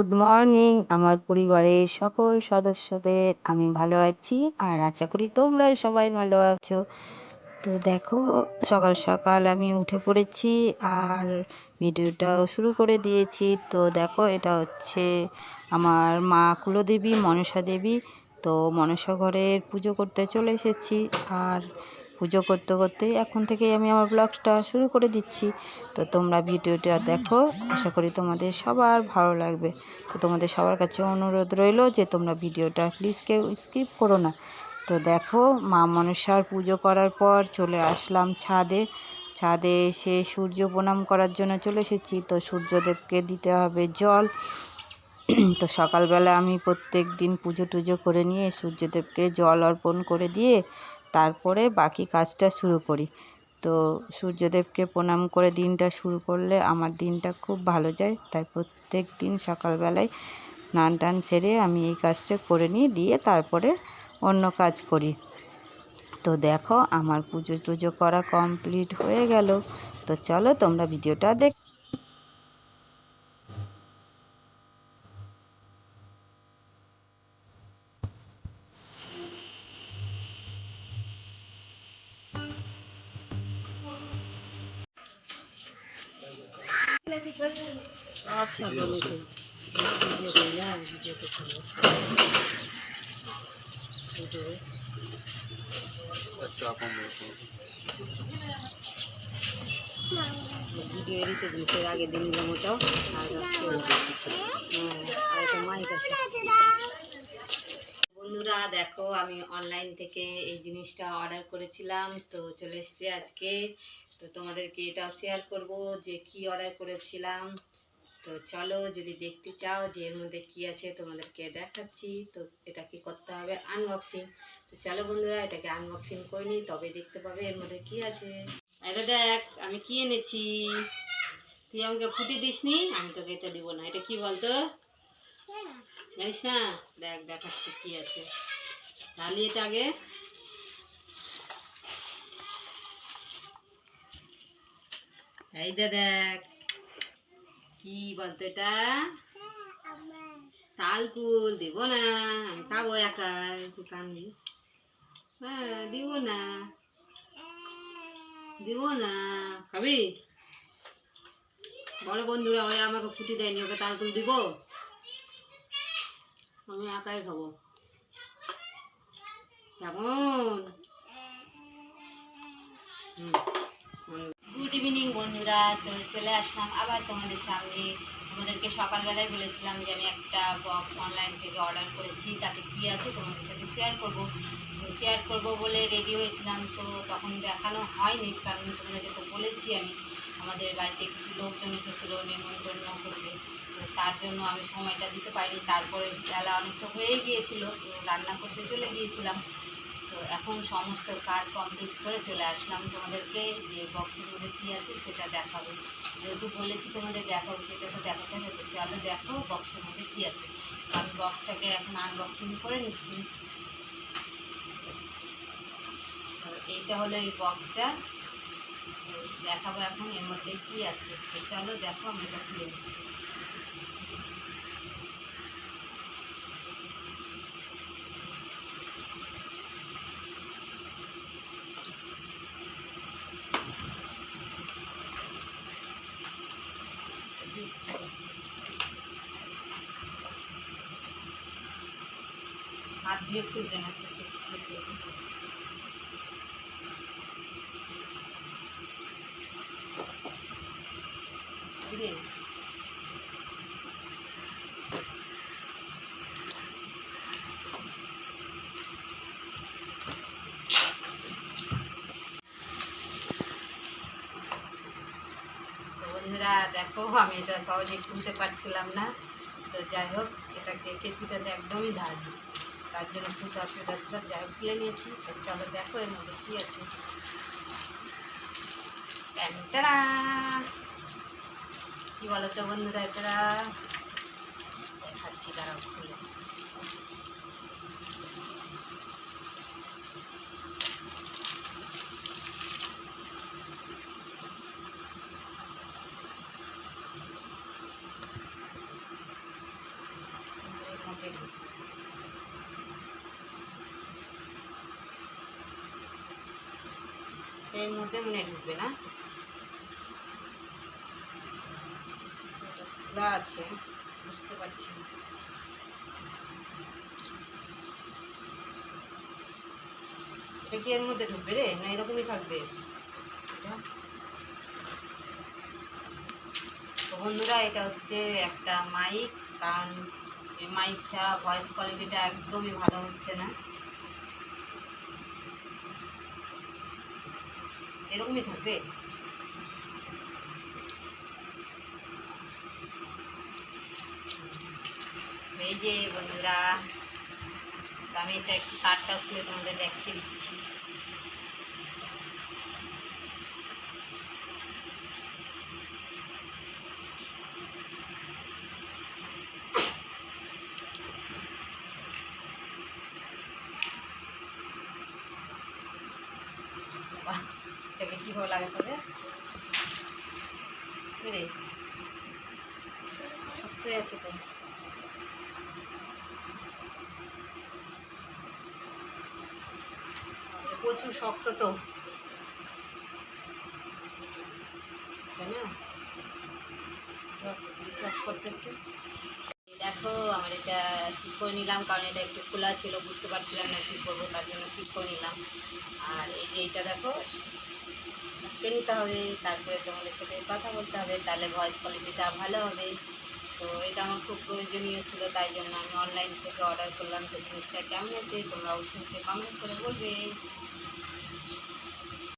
Good morning, আমার পরিবারের সকল সদস্যদের। আমি ভালো আছি আর আশা করি তোমরা সবাই ভালো আছো। তো দেখো, সকাল সকাল আমি উঠে পড়েছি আর ভিডিওটাও শুরু করে দিয়েছি। তো দেখো, এটা হচ্ছে আমার মা কুলদেবী মনসা দেবী তো মনসা ঘরের পুজো করতে চলে এসেছি আর পুজো করতে করতে এখন থেকে আমি আমার ব্লগটা শুরু করে দিচ্ছি। তো তোমরা ভিডিওটা দেখো, আশা করি তোমাদের সবার ভালো লাগবে। তো তোমাদের সবার কাছে অনুরোধ রইল যে তোমরা ভিডিওটা প্লিজ কেউ স্কিপ করো না। তো দেখো, মা মনসার পুজো করার পর চলে আসলাম ছাদে। ছাদে এসে সূর্য প্রণাম করার জন্য চলে এসেছি। তো সূর্যদেবকে দিতে হবে জল। তো সকালবেলা আমি প্রত্যেক দিন পুজো টুজো করে নিয়ে সূর্যদেবকে জল অর্পণ করে দিয়ে তারপরে বাকি কাজটা শুরু করি। তো সূর্যদেবকে প্রণাম করে দিনটা শুরু করলে আমার দিনটা খুব ভালো যায়। তাই প্রত্যেক দিন সকালবেলায় স্নান টান সেরে আমি এই কাজটা করে নিয়ে দিয়ে তারপরে অন্য কাজ করি। তো দেখো আমার পুজো টুজো করা কমপ্লিট হয়ে গেল। তো চলো তোমরা ভিডিওটা দেখ আচ্ছা ভিডিও দিয়েছে আগের দিন যেমনটাও আর আর মাইক আছে বন্ধুরা, দেখো আমি অনলাইন থেকে এই জিনিসটা অর্ডার করেছিলাম, তো চলে এসছে আজকে। তো তোমাদেরকে এটাও শেয়ার করব যে কি অর্ডার করেছিলাম। তো চলো যদি দেখতে চাও যে এর মধ্যে কী আছে, তোমাদেরকে দেখাচ্ছি। তো এটা কি করতে হবে? আনবক্সিং তো চলো বন্ধুরা, এটাকে আনবক্সিং করে নিই, তবে দেখতে পাবে এর মধ্যে কি আছে। এটা দেখ, আমি কি এনেছি? তুই আমাকে ফুটি দিসনি? আমি তোকে এটা দিব না। এটা কি বলতো? জানিস না? দেখ, দেখাচ্ছি কি আছে। তাহলে এটা আগে এই দেখ। কি বলতো এটা? তালকুল, দিব না। আমি খাব একা তুই কানবি হ্যাঁ দিব না। দিব না। খাবি? বড় বন্ধুরা ওই আমাকে ফুটি দেয়নি, ওকে তালকুল দিব? আমি একাই খাব। কেমন? গুড ইভিনিং বন্ধুরা। তো চলে আসলাম আবার তোমাদের সামনে। তোমাদেরকে সকালবেলায় বলেছিলাম যে আমি একটা বক্স অনলাইন থেকে অর্ডার করেছি। তাতে কী আছে তোমাদের সাথে শেয়ার করব। শেয়ার করব বলে রেডি হয়েছিলাম। তো তখন দেখানো হয়নি, কারণ তোমাদেরকে তো বলেছি আমি। আমাদের বাড়িতে কিছু লোকজন এসেছিল, নেমন্তন্ন করতে তার জন্য আমি সময়টা দিতে পারিনি। তারপরে বেলা অনেকটা হয়ে গিয়েছিল রান্না করতে চলে গিয়েছিলাম। তো এখন সমস্ত কাজ কমপ্লিট করে চলে আসলাম তোমাদেরকে, যে বক্সের মধ্যে কী আছে সেটা দেখাবো। যেহেতু বলেছি তোমাদের দেখাবো সেটা তো দেখাতে হবে। চলো দেখো বক্সের মধ্যে কী আছে। আমি বক্সটাকে এখন আনবক্সিং করে নিচ্ছি। এইটা হলো এই বক্সটা দেখাবো এখন, এর মধ্যে কী আছে? চলো দেখো, আমি এটা খুলে নিচ্ছি। হাত দিয়ে খুঁজে না তো বন্ধুরা, দেখো, আমি এটা সহজে খুলতে পারছিলাম না। তো যাই হোক এটাকে কেচিটাতে একদমই ধার তার জন্য খুব অসুবিধা ছিল যাই হোক, খুলে নিয়েছি। তো চলো দেখো এর মধ্যে কী আছে। ট্যান্টারা কি বলো তো বন্ধুরা এটা দেখাচ্ছি তারা খুলে। এর মধ্যে মনে ঢুকবে না? খোলা আছে, বুঝতে পারছি। এটা কি এর মধ্যে ঢুকবে রে না এরকমই থাকবে? তো বন্ধুরা, এটা হচ্ছে একটা মাইক কারণ এই মাইক ছাড়া ভয়েস কোয়ালিটিটা একদমই ভালো হচ্ছে না এরকমই থাকবে এই যে বন্ধুরা, আমি এটা তারটা খুলে তোমাদের দেখিয়ে দিচ্ছি। এটাকে কীভাবে লাগাতে হবে রে শক্তই আছে তো। প্রচুর শক্ত তো। বিশ্বাস করতে একটু। দেখো, আমার এটা ঠিক করে নিলাম, কারণ এটা একটু খোলা ছিল, বুঝতে পারছিলাম না কী করব, তার জন্য ঠিক করে নিলাম। আর এই যে এইটা দেখো নিতে হবে, তারপরে তোমাদের সাথে কথা বলতে হবে, তাহলে ভয়েস কোয়ালিটিটা ভালো হবে। তো এটা আমার খুব প্রয়োজনীয় ছিল, তাই জন্য আমি অনলাইন থেকে অর্ডার করলাম। তো জিনিসটা কেমন আছে তোমরা অবশ্যই কমেন্ট করে বলবে।